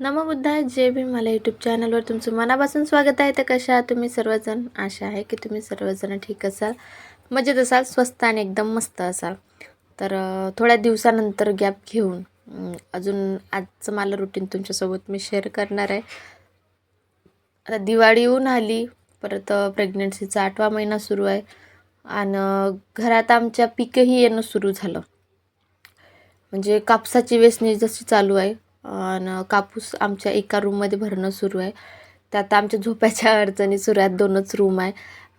नमबुद्धाय जे भीम मला यूट्यूब चॅनलवर तुमचं मनापासून स्वागत आहे. तर कशा आहात तुम्ही? सर्वजण आशा आहे की तुम्ही सर्वजण ठीक असाल. मजेत असाल स्वस्त आणि एकदम मस्त असाल. तर थोड्या दिवसानंतर गॅप घेऊन अजून आजचं मला रुटीन तुमच्यासोबत मी शेअर करणार आहे. आता दिवाळी येऊन आली परत प्रेग्नन्सीचा आठवा महिना सुरू आहे. आणि घरात आमच्या पिकंही येणं सुरू झालं. म्हणजे कापसाची वेचणी जशी चालू आहे आणि कापूस आमच्या एका रूममध्ये भरणं सुरू आहे. त्यात आमच्या झोपायच्या अडचणी सुरू आहेत. दोनच रूम आहे.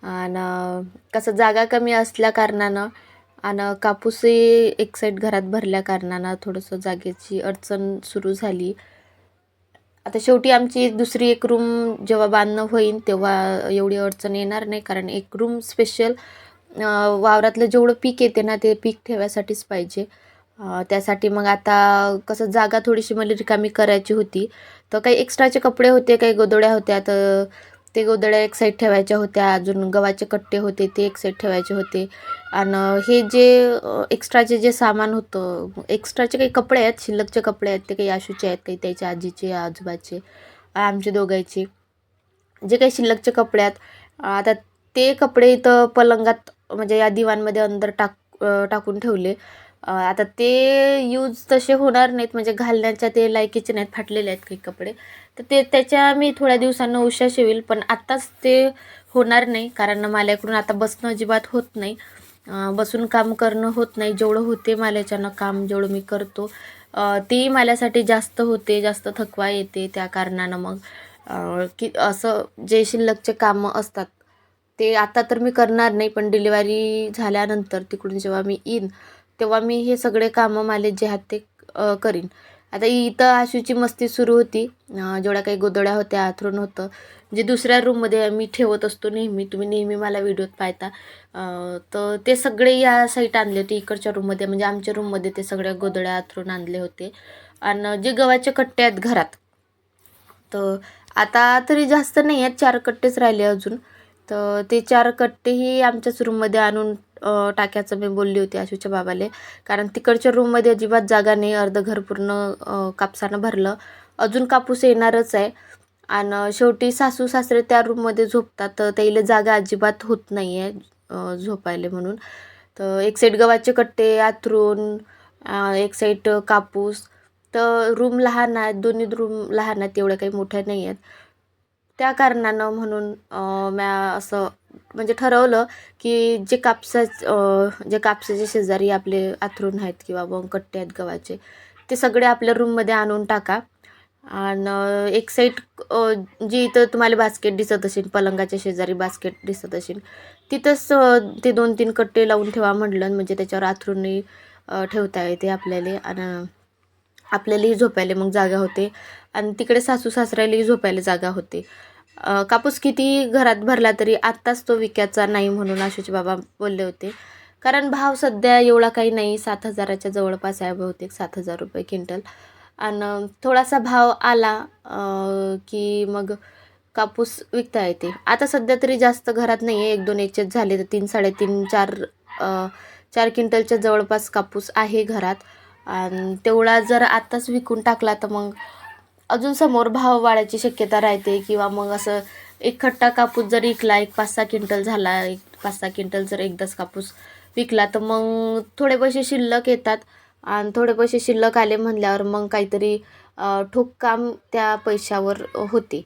आणि कसं जागा कमी असल्या कारणानं आणि कापूसही एक साईड घरात भरल्या कारणानं थोडंसं जागेची अडचण सुरू झाली. आता शेवटी आमची एक दुसरी एक रूम जेव्हा बांधणं होईल तेव्हा एवढी अडचण येणार नाही. कारण एक रूम स्पेशल वावरातलं जेवढं पीक येते ना ते पीक ठेवायसाठीच पाहिजे. त्यासाठी मग आता कसं जागा थोडीशी मला रिकामी करायची होती. तर काही एक्स्ट्राचे कपडे होते काही गोदड्या होत्या. तर ते गोदड्या एक साईड ठेवायच्या होत्या. अजून गव्हाचे कट्टे होते ते एक साईड ठेवायचे होते. आणि हे जे एक्स्ट्राचे जे सामान होतं एक्स्ट्राचे काही कपडे आहेत शिल्लकचे कपडे आहेत ते काही आशूचे आहेत काही त्याच्या आजीचे आजोबाचे आमचे दोघांचे. जे काही शिल्लकचे कपडे आहेत आता ते कपडे इथं पलंगात म्हणजे या दिवाणमध्ये अंदर टाक टाकून ठेवले. आता ते यूज तसे होणार नाहीत. म्हणजे घालण्याच्या ते लायकीचे नाहीत. फाटलेले आहेत काही कपडे. तर ते त्याच्या मी थोड्या दिवसांना उशा शिवेल. पण आत्ताच ते होणार नाही. कारण माल्याकडून इकडून आता बसणं अजिबात होत नाही. बसून काम करणं होत नाही. जेवढं होते माल्याच्यानं काम जेवढं मी करतो. तेही माझ्यासाठी जास्त होते जास्त थकवा येते त्या कारणानं मग. की असं जे शिल्लकचे कामं असतात ते आता तर मी करणार नाही. पण डिलिव्हरी झाल्यानंतर तिकडून जेव्हा मी येईन तेव्हा मी हे सगळे कामं माले जे आहेत ते करीन. आता इथं आशूची मस्ती सुरू होती. जेवढ्या काही गोदड्या होत्या आथरून होतं. जे दुसऱ्या रूममध्ये मी ठेवत असतो नेहमी तुम्ही नेहमी मला व्हिडिओत पाहता. तर ते सगळे या साईट आणले होते इकडच्या रूममध्ये म्हणजे आमच्या रूममध्ये ते सगळ्या गोदड्या आथरून आणले होते. आणि जे गव्हाचे कट्टे आहेत घरात तर आता तरी जास्त नाही आहेत चार कट्टेच राहिले अजून. तर ते चार कट्टेही आमच्याच रूममध्ये आणून टाक्याचं मी बोलली होती आशूच्या बाबाले. कारण तिकडच्या रूममध्ये अजिबात जागा नाही अर्धं घर पूर्ण कापसानं भरलं. अजून कापूस येणारच आहे. आणि शेवटी सासू सासरे त्या रूममध्ये झोपतात तर त्याला जागा अजिबात होत नाही आहे झोपायला म्हणून. तर एक साईड गव्हाचे कट्टे आथरून एक साईड कापूस. तर रूम लहान आहेत दोन्ही रूम लहान आहेत एवढ्या काही मोठ्या नाही आहेत त्या कारणानं म्हणून म्या असं म्हणजे ठरवलं की जे कापसा जे कापसाचे शेजारी आपले आथरून आहेत किंवा वंकट्टे कट्टे आहेत गव्हाचे ते सगळे आपल्या रूममध्ये आणून टाका. आणि एक साईड जी इथं तुम्हाला बास्केट दिसत असेल पलंगाच्या शेजारी बास्केट दिसत असेल तिथंच ते दोन तीन कट्टे लावून ठेवा म्हटलं. म्हणजे त्याच्यावर आथरूनही ठेवता येते आपल्याला. आणि आपल्यालाही झोपायला मग जागा होते. आणि तिकडे सासू सासऱ्यालाही झोपायला जागा होते. कापूस किती घरात भरला तरी आत्ताच तो विकायचा नाही म्हणून आशूचे बाबा बोलले होते. कारण भाव सध्या एवढा काही नाही सात हजाराच्या जवळपास आहे बहुतेक सात हजार रुपये क्विंटल. आणि थोडासा भाव आला की मग कापूस विकता येते. आता सध्या तरी जास्त घरात नाही आहे एक दोन याच्यात झाले तर तीन साडेतीन चार चार क्विंटलच्या जवळपास कापूस आहे घरात. आणि तेवढा जर आत्ताच विकून टाकला तर मग अजून समोर भाव वाढायची शक्यता राहते किंवा मग असं एक खट्टा कापूस जर विकला एक पाच सहा क्विंटल झाला एक पाच सहा क्विंटल जर एकदाच कापूस विकला तर मग थोडे पैसे शिल्लक येतात. आणि थोडे पैसे शिल्लक आले म्हणल्यावर मग काहीतरी ठोक काम त्या पैशावर होते.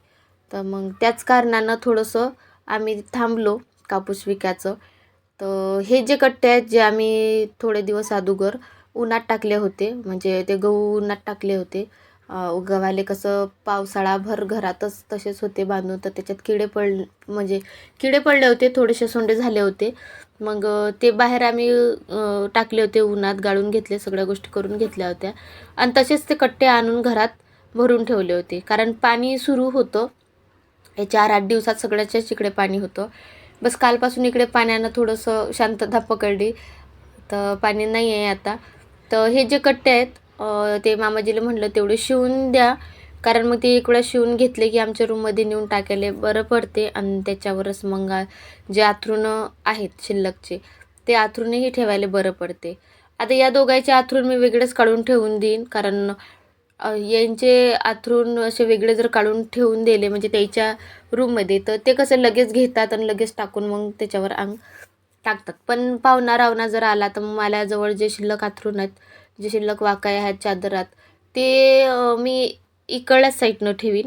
तर मग त्याच कारणानं थोडंसं आम्ही थांबलो कापूस विकायचं. तर हे जे कट्टे आहेत जे आम्ही थोडे दिवस अगोदर उन्हात टाकले होते म्हणजे ते गहू उन्हात टाकले होते गव्हाले कसं पावसाळाभर घरातच तसेच होते बांधून तर त्याच्यात किडे पड म्हणजे किडे पडले होते थोडेसे सोंडे झाले होते. मग ते बाहेर आम्ही टाकले होते उन्हात गाळून घेतले सगळ्या गोष्टी करून घेतल्या होत्या. आणि तसेच ते कट्टे आणून घरात भरून ठेवले होते. कारण पाणी सुरू होतं. हे चार आठ दिवसात सगळ्याच्याच इकडे पाणी होतं. बस कालपासून इकडे पाण्यानं थोडंसं शांतता पकडली. तर पाणी नाही आहे आता. तर हे जे कट्टे आहेत ते मामाजीला म्हटलं तेवढे शिवून द्या. कारण मग ते एक वेळा शिवून घेतले की आमच्या रूममध्ये नेऊन टाकायला बरं पडते आणि त्याच्यावरच मग जे आथरून आहेत शिल्लकचे ते आथरूनही ठेवायला बरं पडते. आता या दोघांचे आथरून मी वेगळेच काढून ठेवून देईन कारण यांचे आथरून असे वेगळे जर काढून ठेवून दिले म्हणजे त्याच्या रूममध्ये तर ते कसं लगेच घेतात आणि लगेच टाकून मग त्याच्यावर अंग टाकतात. पण पाहुणा रावणा जर आला तर मग जवळ जे शिल्लक आथरून आहेत जे शिल्लक वाकाय आहेत चादरात ते मी इकडल्याच साईडनं ठेवीन.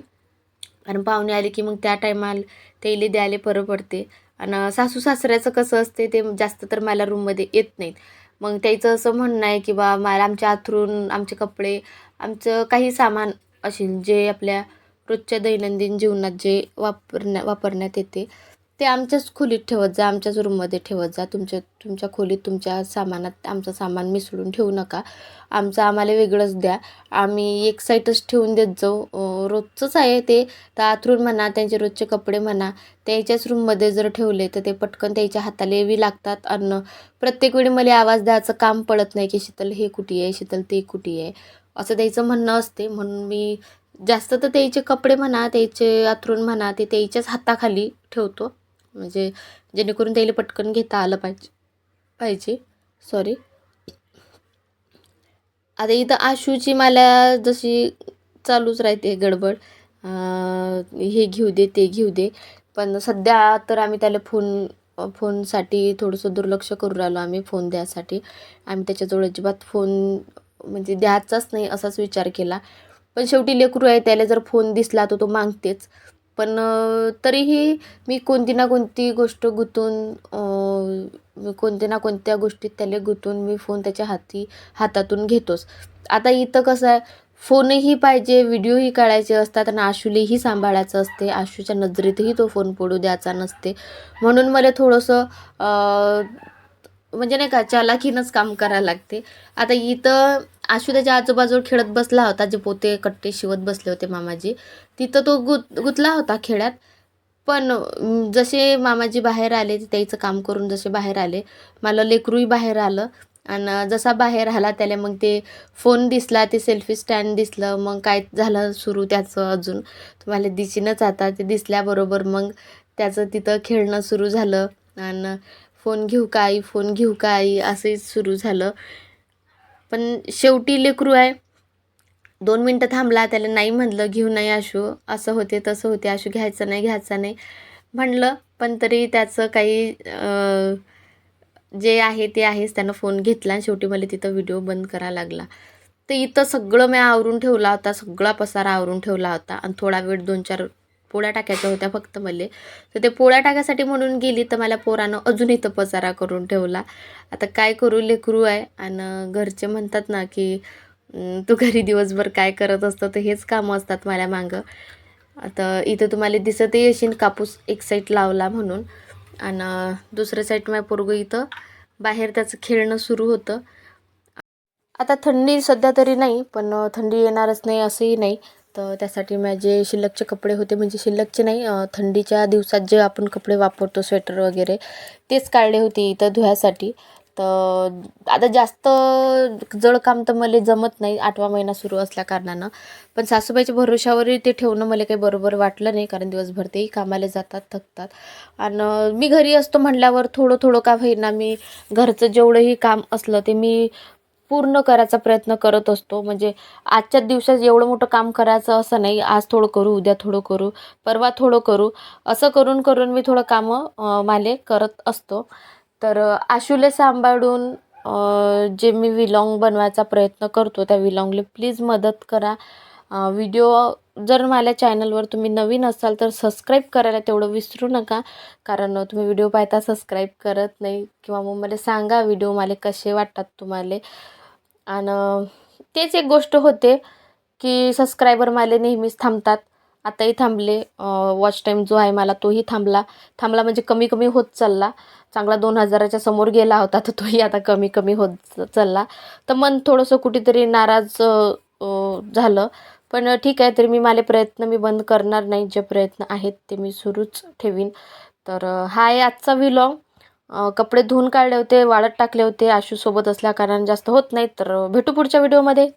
कारण पाहुणे आले की मग त्या टायमाला त्याला द्यायला बरं पडते. आणि सासू सासऱ्याचं कसं असते ते जास्त तर मला रूममध्ये येत नाहीत. मग त्याचं असं म्हणणं आहे की बा मला आमच्या आथरून आमचे कपडे आमचं काही सामान असेल जे आपल्या रोजच्या दैनंदिन जीवनात जे वापरण्या वापरण्यात येते ते आमच्याच खोलीत ठेवत जा आमच्याच रूममध्ये ठेवत जा. तुमच्या तुमच्या खोलीत तुमच्या सामानात आमचं सामान मिसळून ठेवू नका. आमचं आम्हाला वेगळंच द्या. आम्ही एक साईडच ठेवून देत जाऊ. रोजचंच आहे ते. तर आथरून म्हणा त्यांचे रोजचे कपडे म्हणा त्याच्याच रूममध्ये जर ठेवले तर ते पटकन त्याच्या हाताला यावी लागतात. अन्न प्रत्येक वेळी मला आवाज द्यायचं काम पडत नाही की शीतल हे कुठे आहे शीतल ते कुठे आहे. असं त्याचं म्हणणं असते. म्हणून मी जास्त तर त्याचे कपडे म्हणा त्याचे आथरून म्हणा ते त्याच्याच हाताखाली ठेवतो. म्हणजे जेणेकरून त्याला पटकन घेता आलं पाहिजे पाहिजे. सॉरी आता इथं आशूची मला जशी चालूच राहते गडबड. हे घेऊ दे ते घेऊ दे. पण सध्या तर आम्ही त्याला फोन फोनसाठी थोडंसं दुर्लक्ष करू राहिलो आम्ही फोन द्यासाठी आम्ही त्याच्याजवळ अजिबात फोन म्हणजे द्यायचाच नाही असाच विचार केला. पण शेवटी लेकरू आहे त्याला जर फोन दिसला तर तो मागतेच. पण तरीही मी कोणती ना कोणती गोष्ट गुंतून कोणत्या ना कोणत्या गोष्टीत त्याला गुंतून मी फोन त्याच्या हाती हातातून घेतोच. आता इथं कसं आहे फोनही पाहिजे व्हिडिओही काढायचे असतात आणि आशूलाही सांभाळायचं असते आशूच्या नजरेतही तो फोन पडू द्यायचा नसते. म्हणून मला थोडंसं म्हणजे नाही का चालाखीनंच काम करायला लागते. आता इथं आशू त्याच्या आजूबाजूला खेळत बसला होता जे पोते कट्टे शिवत बसले होते मामाजी. तिथं तो गुत गुतला होता खेळात पण जसे मामाजी बाहेर आले त्याचं काम करून जसे बाहेर आले मला लेकरूही बाहेर आलं. आणि जसा बाहेर आला त्याला मग ते फोन दिसला ते सेल्फी स्टँड दिसलं मग काय झालं सुरू त्याचं अजून. तुम्हाला दिसेनच आता ते दिसल्याबरोबर मग त्याचं तिथं खेळणं सुरू झालं. आणि फोन घेऊ का आई फोन घेऊ का आई? असंही सुरू झालं. पण शेवटी लेकरू आहे. दोन मिनटं थांबला त्याला नाही म्हणलं घेऊ नाही आशू. असं होते तसं होते. आशू घ्यायचं नाही घ्यायचं नाही. म्हणलं पण तरी त्याचं काही जे आहे ते आहेच. त्यानं फोन घेतला आणि शेवटी मला तिथं व्हिडिओ बंद करायला लागला. तर इथं सगळं मी आवरून ठेवला होता सगळा पसारा आवरून ठेवला होता. आणि थोडा वेळ दोन चार पोळ्या टाकायच्या होत्या फक्त मला. तर ते पोळ्या टाकायसाठी म्हणून गेली तर मला पोरानं अजून इथं पसारा करून ठेवला. आता काय करू लेकरू आहे आणि घरचे म्हणतात ना की तू घरी दिवसभर काय करत असतं तर हेच कामं असतात मला मागं. आता इथं तुम्हाला दिसतही येशील कापूस एक साईड लावला म्हणून. आणि दुसऱ्या साईड माझ्या पोरगं इथं बाहेर त्याचं खेळणं सुरू होतं. आता थंडी सध्या तरी नाही पण थंडी येणारच नाही असंही नाही. तर त्यासाठी माझे शिल्लकचे कपडे होते म्हणजे शिल्लकचे नाही थंडीच्या दिवसात जे आपण कपडे वापरतो स्वेटर वगैरे तेच काढले होते इथं धुयासाठी तर आता जास्त जड काम तर मला जमत नाही आठवा महिना सुरू असल्या कारणानं. पण सासूबाईच्या भरोशावरही ते ठेवणं मला काही बरोबर वाटलं नाही कारण दिवसभर तेही कामाला जातात थकतात. आणि मी घरी असतो म्हटल्यावर थोडं थोडं का होईना मी घरचं जेवढंही काम असलं ते मी पूर्ण करायचा प्रयत्न करत असतो. म्हणजे आजच्या दिवसात एवढं मोठं काम करायचं असं नाही. आज थोडं करू उद्या थोडं करू परवा थोडं करू. असं करून करून मी थोडं कामं माले करत असतो. तर आशुले सांभाळून जे मी विलॉंग बनवायचा प्रयत्न करतो त्या विलॉंगले प्लीज मदत करा. व्हिडिओ जर माझ्या चॅनलवर तुम्ही नवीन असाल तर सबस्क्राईब करायला तेवढं विसरू नका. कारण तुम्ही व्हिडिओ पाहता सबस्क्राईब करत नाही किंवा मग मला सांगा व्हिडिओ मला कसे वाटतात तुम्हाला. आणि तेच एक गोष्ट होते की सबस्क्रायबर मला नेहमीच थांबतात. आताही थांबले. वॉच टाईम जो आहे मला तोही थांबला. थांबला म्हणजे कमी कमी होत चालला. चांगला दोन हजाराच्या समोर गेला होता तर तोही आता कमी कमी होत चालला. तर मन थोडंसं कुठेतरी नाराज झालं. पण ठीक आहे तरी मी माझे प्रयत्न मी बंद करणार नाही. जे प्रयत्न आहेत ते मी सुरूच ठेवीन. तर हा आहे आजचा विलॉग कपडे धुवून काढले होते वाळत टाकले होते. आशूसोबत असल्या कारण जास्त होत नाही तर भेटू पुढच्या व्हिडिओमध्ये